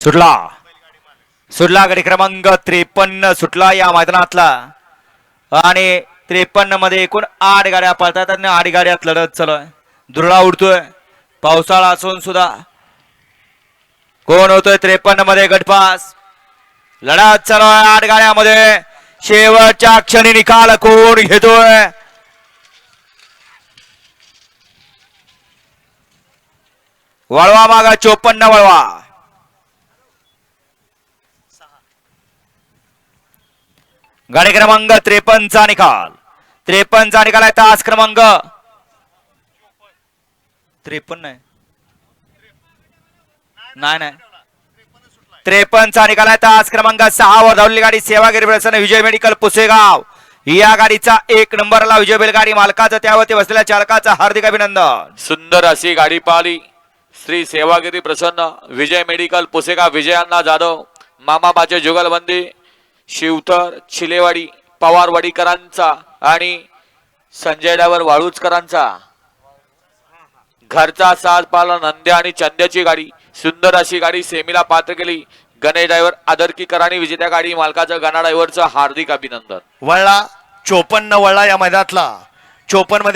सुटला. सुटला गडी क्रमांक त्रेपन्न सुटला या मैदानातला. आणि त्रेपन्नमध्ये एकूण आठ गाड्या पळतात आणि आठ गाड्यात लढत चालू आहे दुर्ळा उडतोय. पावसाळा असून सुद्धा. कोण होतोय त्रेपन्नमध्ये गटपास? लढत चालू आहे आठ गाड्यामध्ये. शेवटच्या क्षणी निकाल कोण घेतोय? वळवा मागा चोपन्न वळवा. गाडी क्रमांक त्रेपन्नचा निकाल. त्रेपन्नचा निकाल आहे तास क्रमांक. त्रेपन्न नाही नाही. त्रेपन्नचा निकाल आहे तास क्रमांक सहा वर धावलेली गाडी सेवागिरी प्रसन्न विजय मेडिकल पुसेगाव. या गाडीचा एक नंबरला विजय बैलगाडी मालकाचं त्यावरती बसलेल्या चालकाचं हार्दिक अभिनंदन. सुंदर अशी गाडी पाहिली. श्री सेवागिरी प्रसन्न विजय मेडिकल पुसेगा विजयांना जाधव मामाबाचे जुगलबंदी शिवतर चिलेवाडी पवारवाडीकरांचा आणि संजय डावर वाळूचकरांचा घरचा साज पाला नंद्या आणि चंद्याची गाडी सुंदर अशी गाडी सेमीला पात्र केली. गणेश ड्रायव्हर आदरकीकरांनी विजेत्या गाडी मालकाचं गणा ड्रायव्हरचं हार्दिक अभिनंदन. वळला चोपन्न वळला या मैदानातला. चोपन्नमध्ये